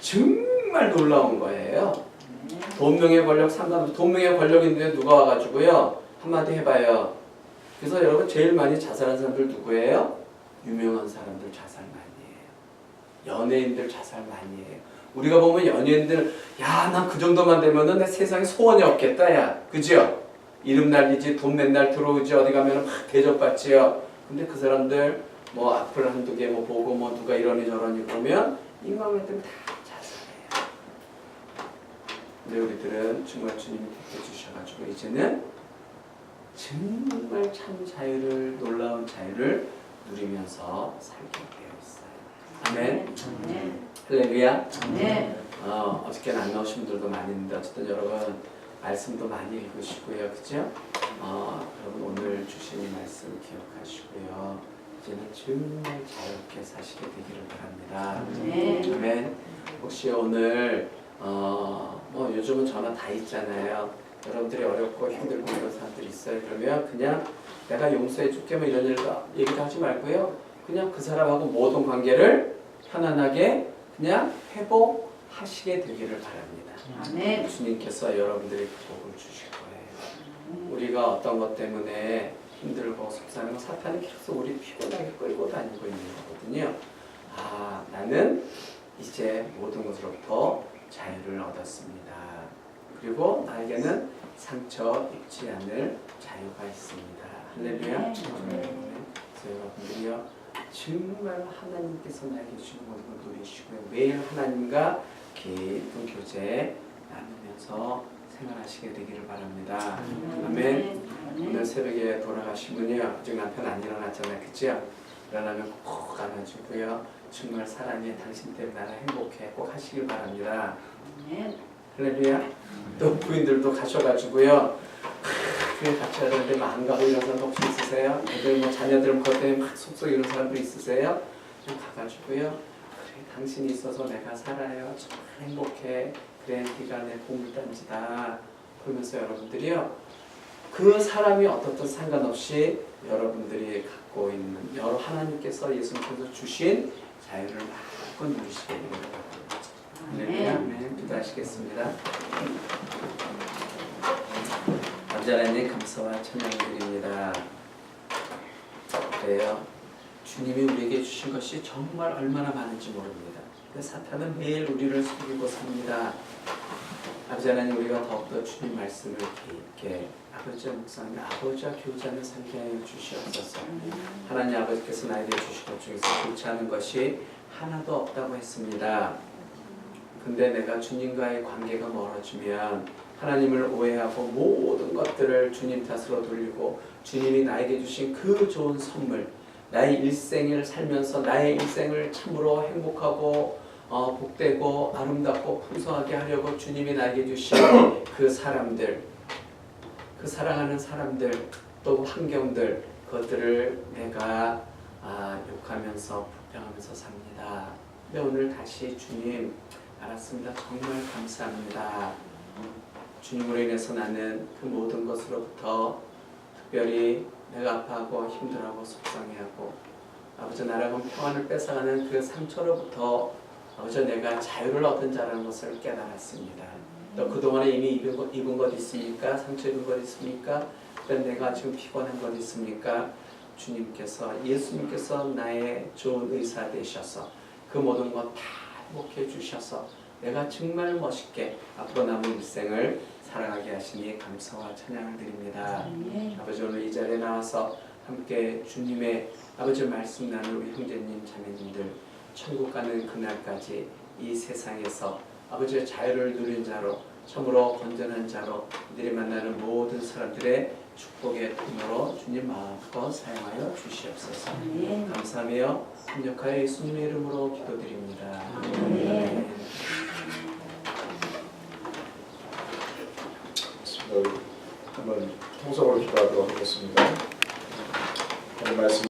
정말 놀라운 거예요. 돈, 명예, 권력 상관없이 돈, 명예, 권력인데 누가 와가지고요 한마디 해봐요. 그래서 여러분 제일 많이 자살한 사람들 누구예요? 유명한 사람들 자살 많이 해요. 연예인들 자살 많이 해요. 우리가 보면 연예인들 야 난 그 정도만 되면은 내 세상에 소원이 없겠다 야 그죠? 이름 날리지 돈 맨날 들어오지 어디 가면은 막 대접받지요. 근데 그 사람들 뭐 악플 한두 개 뭐 보고 뭐 누가 이러니 저러니 그러면 인간을 때문에 다 자살해요. 근데 우리들은 정말 주님이 택해 주셔가지고 이제는 정말 참 자유를 놀라운 자유를 누리면서 살게 되어 있어요. 아멘. 할렐루야. 네. 어, 어저께는 안 나오신 분들도 많이 있는데 어쨌든 여러분 말씀도 많이 읽으시고요. 그죠? 어, 여러분 오늘 주신 이 말씀 기억하시고요. 이제는 정말 자유롭게 사시게 되기를 바랍니다. 네. 아멘. 혹시 오늘 어, 뭐 요즘은 전화 다 있잖아요. 여러분들이 어렵고 힘들고 이런 사람들이 있어요. 그러면 그냥 내가 용서해 줄게 뭐 이런 일도 얘기도 하지 말고요. 그냥 그 사람하고 모든 관계를 편안하게 그냥 회복하시게 되기를 바랍니다. 아멘. 주님께서 여러분들에게 복을 주실 거예요. 우리가 어떤 것 때문에 힘들고 속상하고 사탄이 계속 우리 피곤하게 끌고 다니고 있는 거거든요. 아, 나는 이제 모든 것으로부터 자유를 얻었습니다. 그리고 나에게는 상처 입지 않을 자유가 있습니다. 할렐루야. 네. 그래서 여러분들이요. 정말 하나님께서 나에게 주신 모든 걸 누리시고요. 매일 하나님과 깊은 교제 나누면서 생활하시게 되기를 바랍니다. 아멘. 오늘 새벽에 돌아가신 분이요. 아직 남편 안 일어났잖아요. 그죠? 일어나면 꼭 안아주고요. 정말 사랑해. 당신 때문에 나는 행복해. 꼭 하시길 바랍니다. 할렐루야. 또 부인들도 가셔가지고요. 교회 같이 해야 되는데 뭐안 가고 이런 사람 혹시 있으세요? 애들 뭐 자녀들 뭐 그것 때문에 막 속속 이런 사람도 있으세요? 좀 가가지고요. 그래 당신이 있어서 내가 살아요. 정말 행복해. 네가 내 보물단지다. 그러면서 여러분들이요. 그 사람이 어떻든 상관없이 여러분들이 갖고 있는 여러 하나님께서 예수님께서 주신 자유를 마음껏 누리시게 바랍니다. 할렐루야. 아멘. 기도하시겠습니다. 하나님 감사와 찬양 드립니다. 그래요. 주님이 우리에게 주신 것이 정말 얼마나 많은지 모릅니다. 근데 사탄은 매일 우리를 속이고 삽니다. 아버지 하나님 우리가 더욱더 주님 말씀을 깊게 아버지와 묵상하며 아버지와 교제하며 살게 하여 주시옵소서. 하나님 아버지께서 나에게 주신 것 중에서 좋지 않은 것이 하나도 없다고 했습니다. 근데 내가 주님과의 관계가 멀어지면 하나님을 오해하고 모든 것들을 주님 탓으로 돌리고 주님이 나에게 주신 그 좋은 선물 나의 일생을 살면서 나의 일생을 참으로 행복하고 어, 복되고 아름답고 풍성하게 하려고 주님이 나에게 주신 그 사람들 그 사랑하는 사람들 또 환경들 그것들을 내가 아, 욕하면서 불평하면서 삽니다. 근데 오늘 다시 주님 알았습니다. 정말 감사합니다. 주님으로 인해서 나는 그 모든 것으로부터 특별히 내가 아파하고 힘들어하고 속상해하고 아버지 나라고 평안을 뺏어가는 그 상처로부터 아버지 내가 자유를 얻은 자라는 것을 깨달았습니다. 또 그동안에 이미 입은 것, 입은 것 있습니까? 상처 입은 것 있습니까? 또 내가 지금 피곤한 것 있습니까? 주님께서 예수님께서 나의 좋은 의사 되셔서 그 모든 것다 행복해 주셔서 내가 정말 멋있게 앞으로 남은 일생을 살아가게 하시니 감사와 찬양을 드립니다. 아멘. 아버지 오늘 이 자리에 나와서 함께 주님의 아버지 말씀 나눌 우리 형제님 자매님들 천국 가는 그날까지 이 세상에서 아버지의 자유를 누린 자로 참으로 건전한 자로 이들이 만나는 모든 사람들의 축복의 통로로 주님 마음껏 사용하여 주시옵소서. 아멘. 감사하며 합력하여 예수님의 이름으로 기도드립니다. 아멘. 우리 한번 통성으로 기도하도록 하겠습니다. 말씀